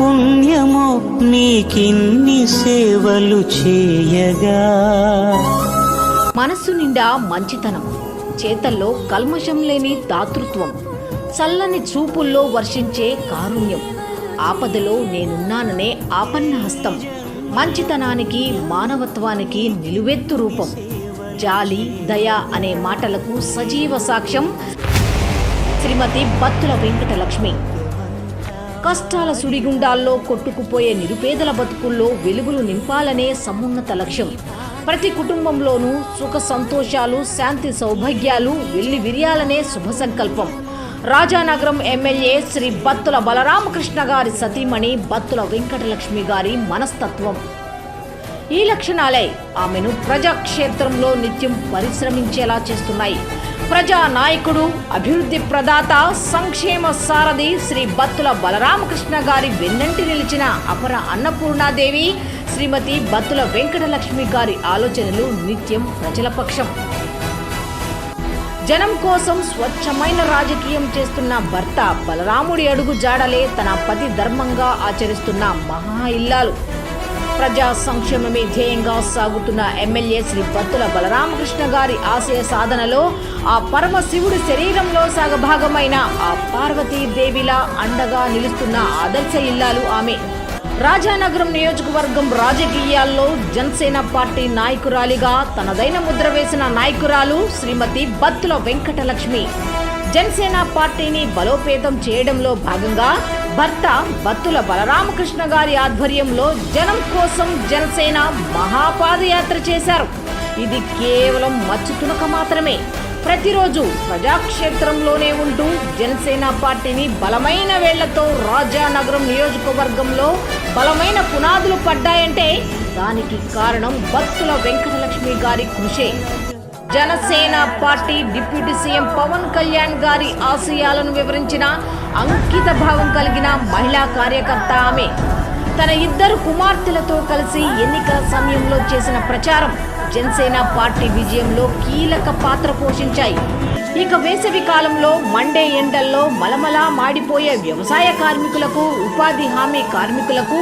పుణ్యమో నీకిన్ని సేవలు చేయగా. మనస్సు నిండా మంచితనం చేతల్లో కల్మషం లేని దాతృత్వం చల్లని చూపుల్లో వర్షించే కారుణ్యం ఆపదలో నేనున్నాననే ఆపన్న హస్తం మంచితనానికి మానవత్వానికి నిలువెత్తు రూపం జాలి దయ అనే మాటలకు సజీవ సాక్ష్యం. శ్రీమతి బత్తుల వెంకటలక్ష్మి. కష్టాల సుడిగుండాల్లో కొట్టుకుపోయే నిరుపేదల బతుకుల్లో వెలుగులు నింపాలనే సమున్నత లక్ష్యం. ప్రతి కుటుంబంలోనూ సుఖ సంతోషాలు శాంతి సౌభాగ్యాలు వెళ్ళి విరియాలనే శుభ సంకల్పం. రాజానగరం ఎమ్మెల్యే శ్రీ బత్తుల బలరామకృష్ణ గారి సతీమణి బత్తుల వెంకటలక్ష్మి గారి మనస్తత్వం. ఈ లక్షణాలే ఆమెను ప్రజాక్షేత్రంలో నిత్యం పరిశ్రమించేలా చేస్తున్నాయి. ప్రజా నాయకుడు అభివృద్ధి ప్రదాత సంక్షేమ సారథి శ్రీ బత్తుల బలరామకృష్ణ గారి వెన్నంటి నిలిచిన అపర అన్నపూర్ణాదేవి శ్రీమతి బత్తుల వెంకటలక్ష్మి గారి ఆలోచనలు నిత్యం ప్రజల పక్షం. జనం కోసం స్వచ్ఛమైన రాజకీయం చేస్తున్న భర్త బలరాముడి అడుగు జాడలే తన పతి ధర్మంగా ఆచరిస్తున్న మహా ఇల్లాలు. ప్రజా సంక్షేమమే ధ్యేయంగా సాగుతున్న ఎమ్మెల్యే శ్రీ బత్తుల బలరామకృష్ణ గారి ఆశయ సాధనలో ఆ పరమ శివుడి శరీరంలో సగభాగమైన ఆ పార్వతీదేవిలా అండగా నిలుస్తున్న ఆదర్శ ఇల్లాలు ఆమె. రాజానగరం నియోజకవర్గం రాజకీయాల్లో జనసేన పార్టీ నాయకురాలిగా తనదైన ముద్ర వేసిన నాయకురాలు శ్రీమతి బత్తుల వెంకటలక్ష్మి. జనసేన పార్టీని బలోపేతం చేయడంలో భాగంగా భర్త బత్తుల బలరామకృష్ణ గారి ఆధ్వర్యంలో జనం కోసం జనసేన మహాపాదయాత్ర చేశారు. ఇది కేవలం మచ్చు తునక మాత్రమే. ప్రతిరోజు ప్రజాక్షేత్రంలోనే ఉంటూ జనసేన పార్టీని బలమైన వేళ్ళతో రాజానగరం నియోజకవర్గంలో బలమైన పునాదులు పడ్డాయంటే దానికి కారణం బత్తుల వెంకటలక్ష్మి గారి కృషే. Janasena party deputy CM Pawan Kalyan గారి ఆశయాలను వివరించిన అంకిత భావం కలిగిన మహిళా కార్యకర్త ఆమె. తన ఇద్దరు కుమార్తెలతో కలిసి ఎన్నికల సమయంలో చేసిన ప్రచారం జనసేన పార్టీ విజయంలో కీలక పాత్ర పోషించాయి. ఇక వేసవి కాలంలో మండే ఎండల్లో మలమలా మాడిపోయే వ్యవసాయ కార్మికులకు ఉపాధి హామీ కార్మికులకు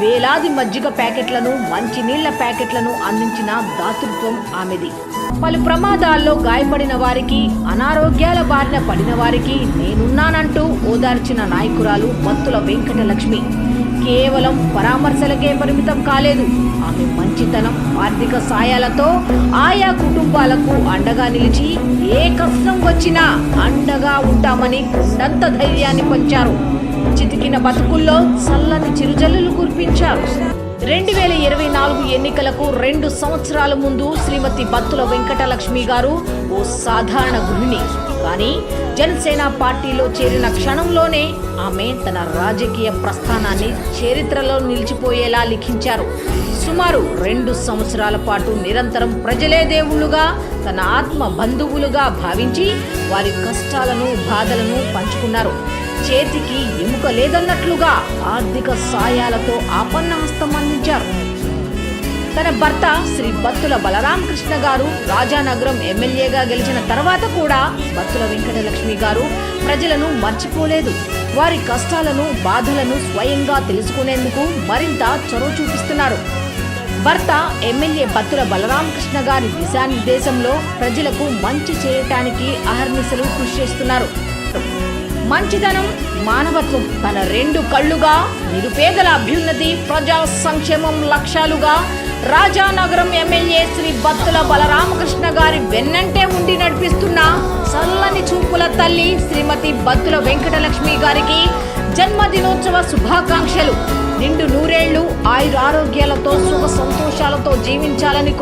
వేలాది మజ్జిగ ప్యాకెట్లను మంచినీళ్ళ ప్యాకెట్లను అందించిన దాతృత్వం ఆమెది. పలు ప్రమాదాల్లో గాయపడిన వారికి అనారోగ్యాల బారిన పడిన వారికి నేనున్నానంటూ ఓదార్చిన నాయకురాలు మత్తుల వెంకటలక్ష్మి. కేవలం పరామర్శలకే పరిమితం కాలేదు. ఆమె మంచితనం ఆర్థిక సాయాలతో ఆయా కుటుంబాలకు అండగా నిలిచి ఏ కష్టం వచ్చినా అండగా ఉంటామని కొండంత ధైర్యాన్ని పంచారు. చితికిన బతుకుల్లో చల్లని చిరుజల్లులు కురిపించారు. రెండు వేల ఇరవై నాలుగు ఎన్నికలకు రెండు సంవత్సరాల ముందు శ్రీమతి బత్తుల వెంకటలక్ష్మి గారు ఓ సాధారణ గృహిణి. కానీ జనసేన పార్టీలో చేరిన క్షణంలోనే ఆమె తన రాజకీయ ప్రస్థానాన్ని చరిత్రలో నిలిచిపోయేలా లిఖించారు. సుమారు రెండు సంవత్సరాల పాటు నిరంతరం ప్రజలే దేవుళ్ళుగా తన ఆత్మ బంధువులుగా భావించి వారి కష్టాలను బాధలను పంచుకున్నారు. చేతికి ఎముక లేదన్నట్లుగా ఆర్థిక సాయాలతో ఆపన్న హస్తం అందించారు. తన భర్త శ్రీ బత్తుల బలరామకృష్ణ గారు రాజానగరం ఎమ్మెల్యేగా గెలిచిన తర్వాత కూడా బత్తుల వెంకటలక్ష్మి గారు ప్రజలను మర్చిపోలేదు. వారి కష్టాలను బాధలను స్వయంగా తెలుసుకునేందుకు మరింత చొరవ చూపిస్తున్నారు. భర్త ఎమ్మెల్యే బత్తుల బలరామకృష్ణ గారి దిశానిర్దేశంలో ప్రజలకు మంచి చేయటానికి అహర్నిశలు కృషి చేస్తున్నారు. మంచితనం మానవత్వం తన రెండు కళ్ళుగా నిరుపేదల అభ్యున్నతి ప్రజా సంక్షేమం లక్ష్యాలుగా రాజానగరం ఎమ్మెల్యే శ్రీ బత్తుల బలరామకృష్ణ గారి వెన్నంటే ఉండి నడిపిస్తున్న చల్లని చూపుల తల్లి శ్రీమతి బత్తుల వెంకటలక్ష్మి గారికి జన్మదినోత్సవ శుభాకాంక్షలు. నిండు నూరేళ్ళు ఆయురారోగ్యాలతో సుఖ సంతోషాలతో జీవించాలని